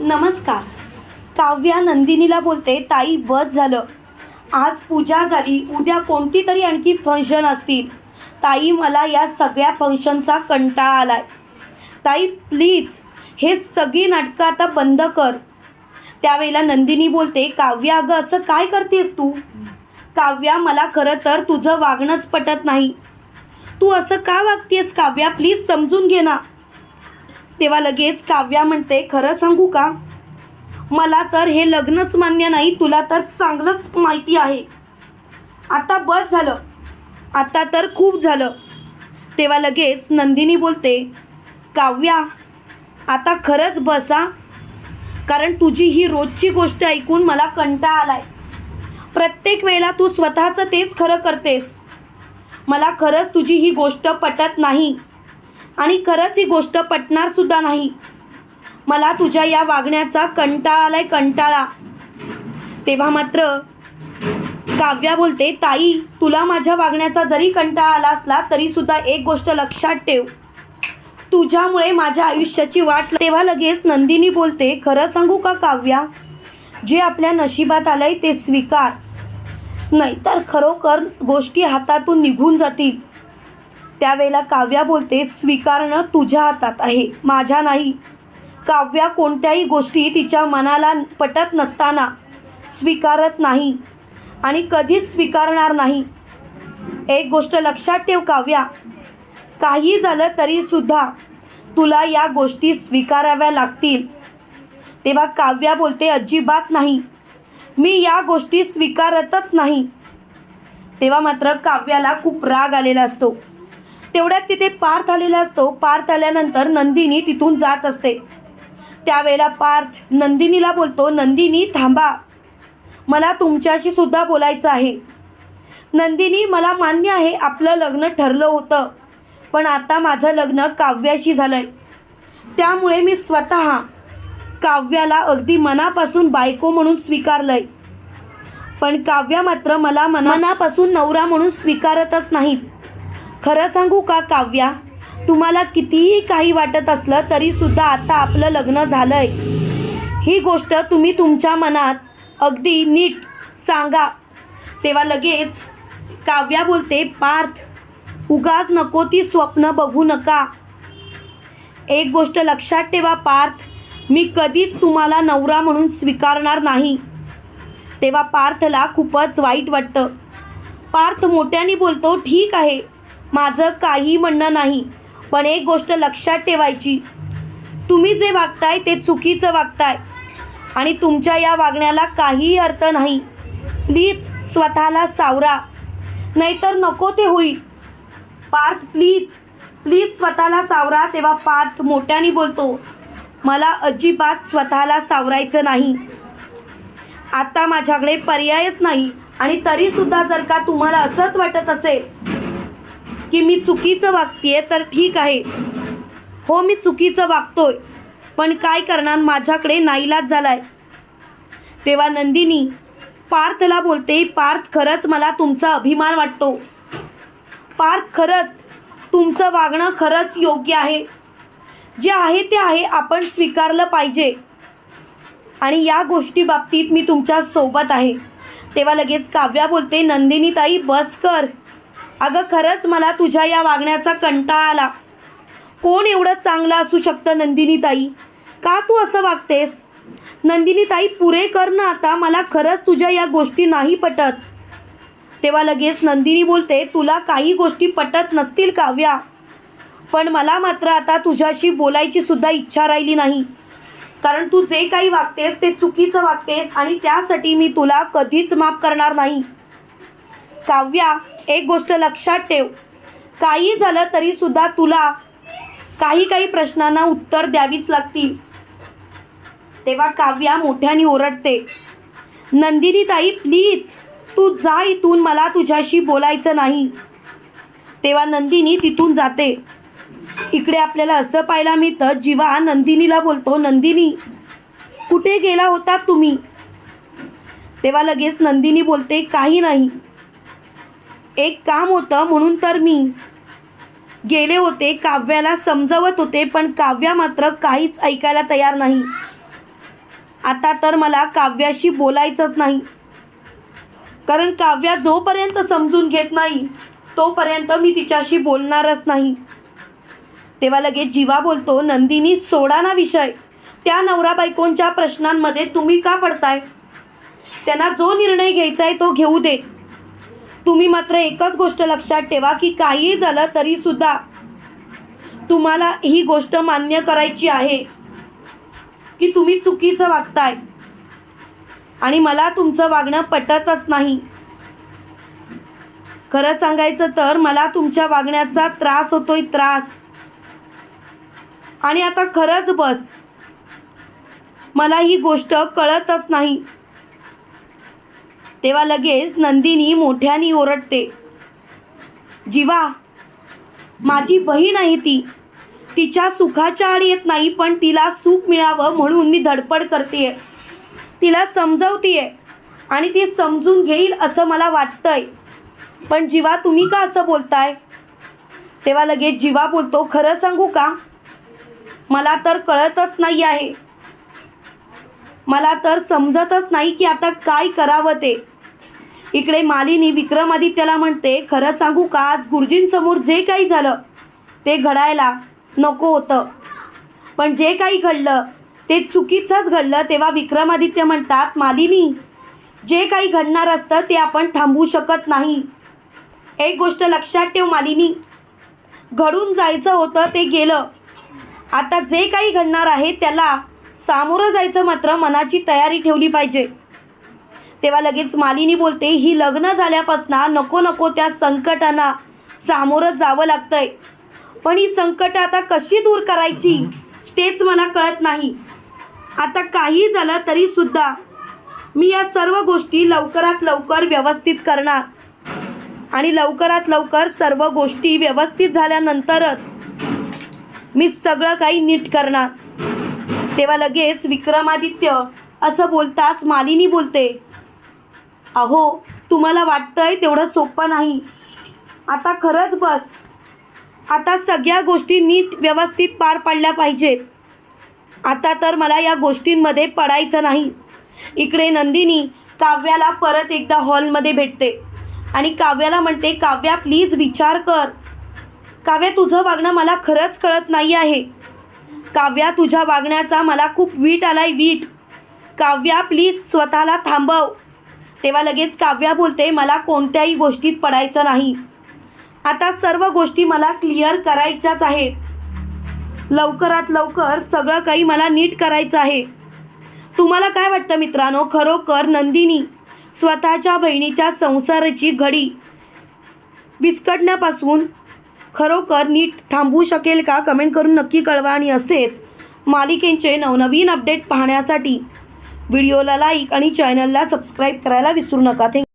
नमस्कार. काव्या नंदिनीला बोलते ताई बस झालं. आज पूजा झाली. उद्या कोणती तरी आणखी फंक्शन असतील. ताई मला या सगळ्या फंक्शनचा कंटाळा आलाय. ताई प्लीज हे सगळी नाटकं आता बंद कर. त्यावेळेला नंदिनी बोलते काव्या अगं असं काय करतेस तू? काव्या मला खरं तर तुझं वागणंच पटत नाही. तू असं का वागतेस काव्या? प्लीज समजून घे ना. तेव्हा लगेच काव्या म्हणते खरं सांगू का? मला तर हे लग्नच मान्य नाही तुला तर चांगलंच माहिती आहे. आता बस झालं. आता तर खूप झालं. तेव्हा लगेच नंदिनी बोलते काव्या आता खरंच बसा कारण तुझी ही रोजची गोष्ट ऐकून मला कंटाळा आलाय. प्रत्येक वेळेला तू स्वतःचं तेच खरं करतेस. मला खरंच तुझी ही गोष्ट पटत नाही. आणि खरंच ही गोष्ट पटणार सुद्धा नाही. मला तुझ्या या वागण्याचा कंटाळा आलाय कंटाळा. तेव्हा मात्र काव्या बोलते ताई तुला माझ्या वागण्याचा जरी कंटाळा आला असला तरी सुद्धा एक गोष्ट लक्षात ठेव. तुझ्यामुळे माझ्या आयुष्याची वाट तेव्हा लगेच नंदिनी बोलते खरं सांगू का काव्या? जे आपल्या नशिबात आलंय ते स्वीकार. नाहीतर खरोखर गोष्टी हातातून निघून जातील. त्यावेळेला काव्या बोलते स्वीकारणं तुझ्या हातात आहे माझ्या नाही. काव्या कोणत्याही गोष्टी तिच्या मनाला पटत नसताना स्वीकारत नाही आणि कधीच स्वीकारणार नाही. एक गोष्ट लक्षात ठेव काव्या काही झालं तरीसुद्धा तुला या गोष्टी स्वीकाराव्या लागतील. तेव्हा काव्या बोलते अजिबात नाही. मी या गोष्टी स्वीकारतच नाही. तेव्हा मात्र काव्याला खूप राग आलेला असतो. तेवढ्यात तिथे पार्थ आलेला असतो. पार्थ आल्यानंतर नंदिनी तिथून जात असते. त्यावेळेला पार्थ नंदिनीला बोलतो नंदिनी थांबा. मला तुमच्याशी सुद्धा बोलायचं आहे. नंदिनी मला मान्य आहे आपलं लग्न ठरलं होतं. पण आता माझं लग्न काव्याशी झालंय. त्यामुळे मी स्वतः काव्याला अगदी मनापासून बायको म्हणून स्वीकारलंय. पण काव्या मात्र मला मना मनापासून नवरा म्हणून स्वीकारतच नाहीत. खरं सांगू का काव्या? तुम्हाला कितीही काही वाटत असलं तरी सुद्धा आता आपलं लग्न झालंय. ही गोष्ट तुम्ही तुमच्या मनात अगदी नीट सांगा. तेव्हा लगेच काव्या बोलते पार्थ उगाच नको ती स्वप्न बघू नका. एक गोष्ट लक्षात ठेवा पार्थ मी कधीच तुम्हाला नवरा म्हणून स्वीकारणार नाही. तेव्हा पार्थला खूपच वाईट वाटतं. पार्थ मोठ्याने बोलतो ठीक आहे माझं काही म्हणणं नाही पण एक गोष्ट लक्षात ठेवायची. तुम्ही जे वागताय ते चुकीचं वागताय. आणि तुमच्या या वागण्याला काहीही अर्थ नाही. प्लीज स्वतःला सावरा. नाहीतर नको ते होईल. पार्थ प्लीज. प्लीज स्वतःला सावरा तेव्हा पार्थ मोठ्याने बोलतो. मला अजिबात स्वतःला सावरायचं नाही. आता माझ्याकडे पर्यायच नाही. आणि तरीसुद्धा जर का तुम्हाला असंच वाटत असेल की मी चुकीचं वागतेय तर ठीक आहे. हो मी चुकीचं वागतोय. पण काय करणार? माझ्याकडे नाईलाज झालाय. तेव्हा नंदिनी पार्थला बोलते पार्थ खरंच मला तुमचा अभिमान वाटतो. पार्थ खरंच तुमचं वागणं खरंच योग्य आहे. जे आहे ते आहे आपण स्वीकारलं पाहिजे. आणि या गोष्टी बाबतीत मी तुमच्यासोबत आहे. तेव्हा लगेच काव्या बोलते नंदिनी ताई बस कर. अगं खरंच मला तुझ्या या वागण्याचा कंटाळा आला. कोण एवढं चांगलं असू शकतं नंदिनी ताई का तू असं वागतेस? नंदिनी ताई पुरे कर ना आता मला खरंच तुझ्या या गोष्टी नाही पटत. तेव्हा लगेच नंदिनी बोलते तुला काही गोष्टी पटत नसतील काव्या पण मला मात्र आता तुझ्याशी बोलायची सुद्धा इच्छा राहिली नाही. कारण तू जे काही वागतेस ते चुकीचं वागतेस आणि त्यासाठी मी तुला कधीच माफ करणार नाही. काव्या एक गोष्ट लक्षात ठेव. काही झालं तरी सुद्धा तुला काही काही प्रश्नांना उत्तर द्यावीच लागतील. तेव्हा काव्या मोठ्याने ओरडते. नंदिनी ताई प्लीज तू जा इथून मला तुझ्याशी बोलायचं नाही. तेव्हा नंदिनी तिथून जाते. इकडे आपल्याला असं पाहायला मिळतं जीवा नंदिनीला बोलतो नंदिनी कुठे गेला होता तुम्ही? तेव्हा लगेच नंदिनी बोलते काही नाही. एक काम होतं म्हणून तर मी गेले होते काव्याला समजवत होते पण काव्या मात्र काहीच ऐकायला तयार नाही. आता तर मला काव्याशी बोलायचंच नाही. कारण काव्या जोपर्यंत समजून घेत नाही तोपर्यंत मी तिच्याशी बोलणारच नाही. तेव्हा लगेच जीवा बोलतो नंदिनी सोडा ना विषय. त्या नवरा बायकोंच्या प्रश्नांमध्ये तुम्ही का पडताय? त्यांना जो निर्णय घ्यायचा आहे तो घेऊ दे. तुम्ही मात्र एकच गोष्ट लक्षात ठेवा की काहीही झालं तरी सुद्धा तुम्हाला ही गोष्ट मान्य करायची आहे की तुम्ही चुकीचं वागताय. आणि मला तुमचं वागणं पटतच नाही. खरं सांगायचं तर मला तुमच्या वागण्याचा त्रास होतोय त्रास. आणि आता खरंच बस. मला ही गोष्ट कळतच नाही. तेव्हा लगेच नंदिनी मोठ्याने ओरडते. जीवा माझी बहीण आहे ती. तिच्या सुखाच्या आड येत नाही पण तिला सुख मिळावं म्हणून मी धडपड करते तिला समजवतीये आणि ती समजून घेईल असं मला वाटतंय. पण जीवा तुम्ही का असं बोलताय? तेव्हा लगेच जीवा बोलतो खरं सांगू का? मला तर कळतच नाही आहे. मला तर समजतच नाही की आता काय करावं ते. इकडे मालिनी विक्रमादित्याला म्हणते खरं सांगू का आज गुरुजींसमोर जे काही झालं ते घडायला नको होतं. पण जे काही घडलं ते चुकीचंच घडलं तेव्हा विक्रमादित्य म्हणतात मालिनी जे काही घडणार असतं ते आपण थांबवू शकत नाही. एक गोष्ट लक्षात ठेव मालिनी. घडून जायचं होतं ते गेलं. आता जे काही घडणार आहे त्याला सामोरं जायचं मात्र मनाची तयारी ठेवली पाहिजे. तेव्हा लगेच मालिनी बोलते ही लग्न झाल्यापासनं नको नको त्या संकटांना सामोरं जावं लागतंय. पण ही संकट आता कशी दूर करायची तेच मला कळत नाही. आता काही झालं तरी सुद्धा मी या सर्व गोष्टी लवकरात लवकर व्यवस्थित करणार. आणि लवकरात लवकर सर्व गोष्टी व्यवस्थित झाल्यानंतरच मी सगळं काही नीट करणार. तेव्हा लगेच विक्रमादित्य असं बोलताच मालिनी बोलते अहो तुम्हाला वाटतंय तेवढं सोपं नाही. आता खरंच बस. आता सगळ्या गोष्टी नीट व्यवस्थित पार पाडल्या पाहिजेत. आता तर मला या गोष्टींमध्ये पडायचं नाही. इकडे नंदिनी काव्याला परत एकदा हॉलमध्ये भेटते आणि काव्याला म्हणते काव्या प्लीज विचार कर. काव्या तुझं वागणं मला खरंच कळत नाही आहे. काव्या तुझ्या वागण्याचा मला खूप वीट आलाय वीट. काव्या प्लीज स्वतःला थांबव. तेव्हा लगेच काव्या बोलते मला कोणत्याही गोष्टीत पडायचं नाही. आता सर्व गोष्टी मला क्लिअर करायच्याच आहेत. लवकरात लवकर सगळं काही मला नीट करायचं आहे. तुम्हाला काय वाटतं मित्रांनो? खरोखर नंदिनी स्वतःच्या बहिणीच्या संसाराची घडी विस्कटण्यापासून खरोखर नीट थांबवू शकेल का? कमेंट करून नक्की कळवा आणि असेच मालिकेंचे नवनवीन अपडेट पाहण्यासाठी व्हिडिओला लाईक आणि चॅनलला सबस्क्राईब करायला विसरू नका. थँक